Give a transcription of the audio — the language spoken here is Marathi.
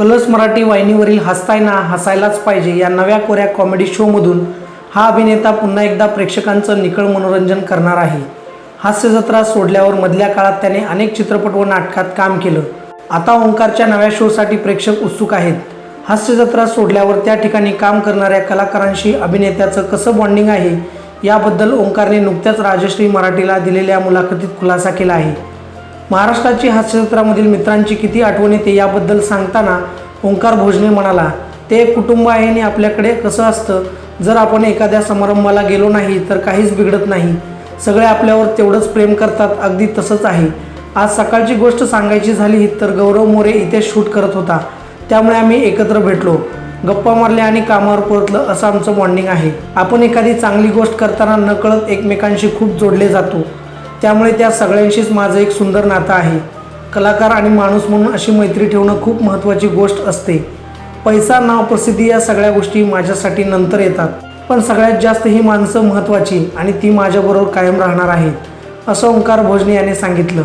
कलर्स मराठी वाहिनीवरील हसताय ना हसायलाच पाहिजे या नव्या कोऱ्या कॉमेडी शोमधून हा अभिनेता पुन्हा एकदा प्रेक्षकांचं निकळ मनोरंजन करणार आहे. हास्य जत्रा सोडल्यावर मधल्या काळात त्याने अनेक चित्रपट व नाटकात काम केलं. आता ओंकारच्या नव्या शोसाठी प्रेक्षक उत्सुक आहेत. हास्य जत्रा सोडल्यावर त्या ठिकाणी काम करणाऱ्या कलाकारांशी अभिनेत्याचं कसं बॉन्डिंग आहे याबद्दल ओंकारने नुकत्याच राजश्री मराठीला दिलेल्या मुलाखतीत खुलासा केला आहे. महाराष्ट्राची हास्यक्षेत्रामधील मित्रांची किती आठवण येते याबद्दल सांगताना ओंकार भोजने म्हणाला ते कुटुंब आहे आणि आपल्याकडे कसं असतं? जर आपण एखाद्या समारंभाला गेलो नाही तर काहीच बिघडत नाही. सगळे आपल्यावर तेवढंच प्रेम करतात अगदी तसंच आहे. आज सकाळची गोष्ट सांगायची झाली तर गौरव मोरे इथे शूट करत होता. त्यामुळे आम्ही एकत्र भेटलो. गप्पा मारल्या आणि कामावर परतलं असं आमचं बॉन्डिंग आहे. आपण एखादी चांगली गोष्ट करताना नकळत एकमेकांशी खूप जोडले जातो. त्यामुळे त्या सगळ्यांशीच माझं एक सुंदर नातं आहे. कलाकार आणि माणूस म्हणून अशी मैत्री ठेवणं खूप महत्त्वाची गोष्ट असते. पैसा नाव प्रसिद्धी या सगळ्या गोष्टी माझ्यासाठी नंतर येतात. पण सगळ्यात जास्त ही माणसं महत्त्वाची आणि ती माझ्याबरोबर कायम राहणार आहेत असं ओंकार भोजने याने सांगितलं.